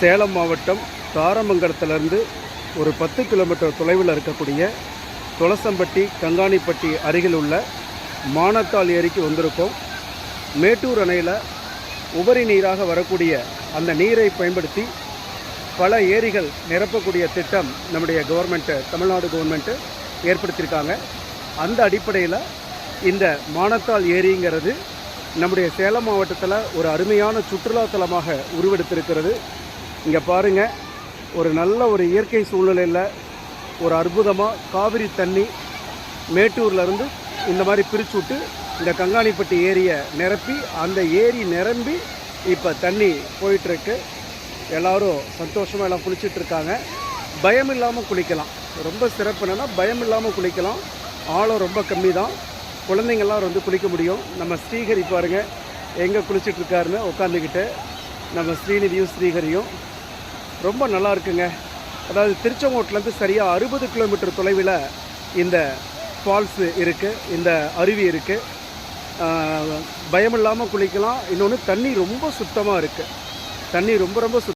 சேலம் மாவட்டம் தாரமங்கலத்திலிருந்து ஒரு பத்து கிலோமீட்டர் தொலைவில் இருக்கக்கூடிய துளசம்பட்டி கங்காணிப்பட்டி அருகில் உள்ள மானத்தால் ஏரிக்கு வந்திருக்கோம். மேட்டூர் அணையில் உபரி நீராக வரக்கூடிய அந்த நீரை பயன்படுத்தி பல ஏரிகள் நிரப்பக்கூடிய திட்டம் நம்முடைய கவர்மெண்ட்டு தமிழ்நாடு கவர்மெண்ட்டு ஏற்படுத்தியிருக்காங்க. அந்த அடிப்படையில் இந்த மானத்தால் ஏரிங்கிறது நம்முடைய சேலம் மாவட்டத்தில் ஒரு அருமையான சுற்றுலாத்தலமாக உருவெடுத்திருக்கிறது. இங்கே பாருங்கள் ஒரு நல்ல ஒரு இயற்கை சூழ்நிலையில் ஒரு அற்புதமாக காவிரி தண்ணி மேட்டூர்லேருந்து இந்த மாதிரி பிரித்து விட்டு இந்த கங்காணிப்பட்டி ஏரியை நிரப்பி அந்த ஏரி நிரம்பி இப்போ தண்ணி போயிட்டுருக்கு. எல்லோரும் சந்தோஷமாக எல்லாம் குளிச்சிட்ருக்காங்க பயம் இல்லாமல் குளிக்கலாம். ரொம்ப சிறப்பு என்னென்னா பயம் இல்லாமல் குளிக்கலாம். ஆழம் ரொம்ப கம்மி தான் குழந்தைங்கள்லாம் வந்து குளிக்க முடியும். நம்ம ஸ்ரீஹரி பாருங்கள் எங்கே குளிச்சிட்ருக்காருன்னு உட்காந்துக்கிட்டு நம்ம ஸ்ரீநிதியும் ஸ்ரீஹரியும் ரொம்ப நல்லா இருக்குங்க. அதாவது திருச்செங்கோட்டிலேருந்து சரியாக அறுபது கிலோமீட்டர் தொலைவில் இந்த ஃபால்ஸு இருக்குது இந்த அருவி இருக்குது பயமில்லாமல் குளிக்கலாம். இன்னொன்று தண்ணி ரொம்ப சுத்தமாக இருக்குது தண்ணி ரொம்ப ரொம்ப சுத்தம்